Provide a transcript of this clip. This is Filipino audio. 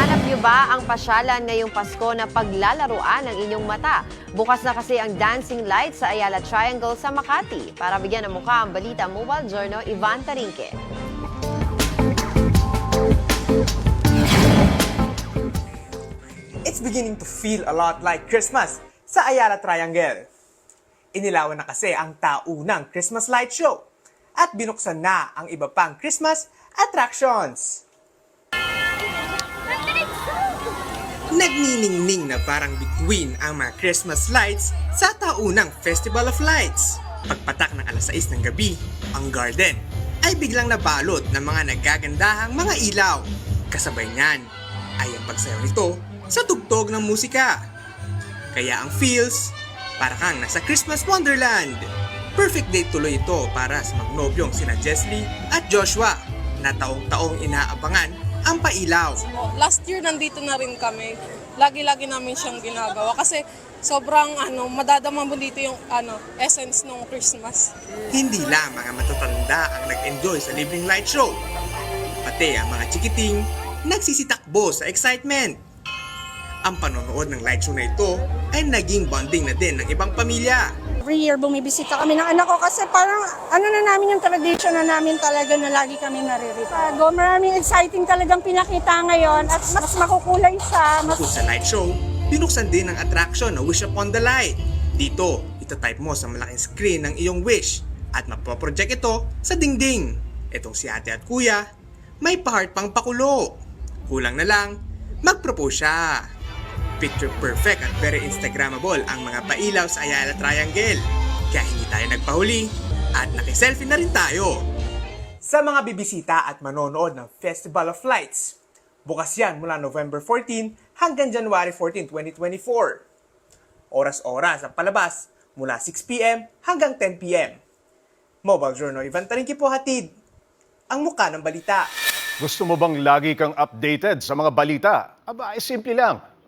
Hinahanap niyo ba ang pasyalan ngayong Pasko na paglalaruan ng inyong mata? Bukas na kasi ang dancing light sa Ayala Triangle sa Makati. Para bigyan ng mukha ang balita Mobile Journal, Ivan Tarinque. It's beginning to feel a lot like Christmas sa Ayala Triangle. Inilawan na kasi ang taunang Christmas light show at binuksan na ang iba pang Christmas attractions. Nagniningning na parang between ang mga Christmas lights sa taunang Festival of Lights. Pagpatak ng alas 6 ng gabi, ang garden ay biglang nabalot ng mga nagagandahang mga ilaw. Kasabay niyan ay ang pagsayaw nito sa tugtog ng musika. Kaya ang feels, para kang nasa Christmas Wonderland. Perfect date tuloy ito para sa magnobyong sina Jesly at Joshua na taong-taong inaabangan ang pailaw. Last year nandito na rin kami. Lagi-lagi namin siyang ginagawa kasi sobrang ano, madadama mo dito yung ano, essence ng Christmas. Hindi lang mga matatanda ang nag-enjoy sa libreng light show. Pati ang mga chikiting nagsisitakbo sa excitement. Ang panonood ng light show na ito ay naging bonding na din ng ibang pamilya. Every year bumibisita kami ng anak ko kasi parang ano na namin yung tradition na namin talaga na lagi kami naririto. Go, maraming exciting talagang pinakita ngayon at mas makukulay siya. Mas sa light show, binuksan din ang attraction na Wish Upon the Light. Dito, itatype mo sa malaking screen ng iyong wish at mapoproject ito sa dingding. Itong si ate at kuya, may pa-heart pang pakulo. Kulang na lang, mag-propose siya. Picture perfect at very Instagrammable ang mga pailaw sa Ayala Triangle. Kaya hindi tayo nagpahuli at nakiselfie na rin tayo. Sa mga bibisita at manonood ng Festival of Lights, bukas yan mula November 14 hanggang January 14, 2024. Oras-oras ang palabas mula 6pm hanggang 10pm. Mobile Journal Ivan Tarinki po hatid. Ang muka ng balita. Gusto mo bang lagi kang updated sa mga balita? Aba, ay simple lang.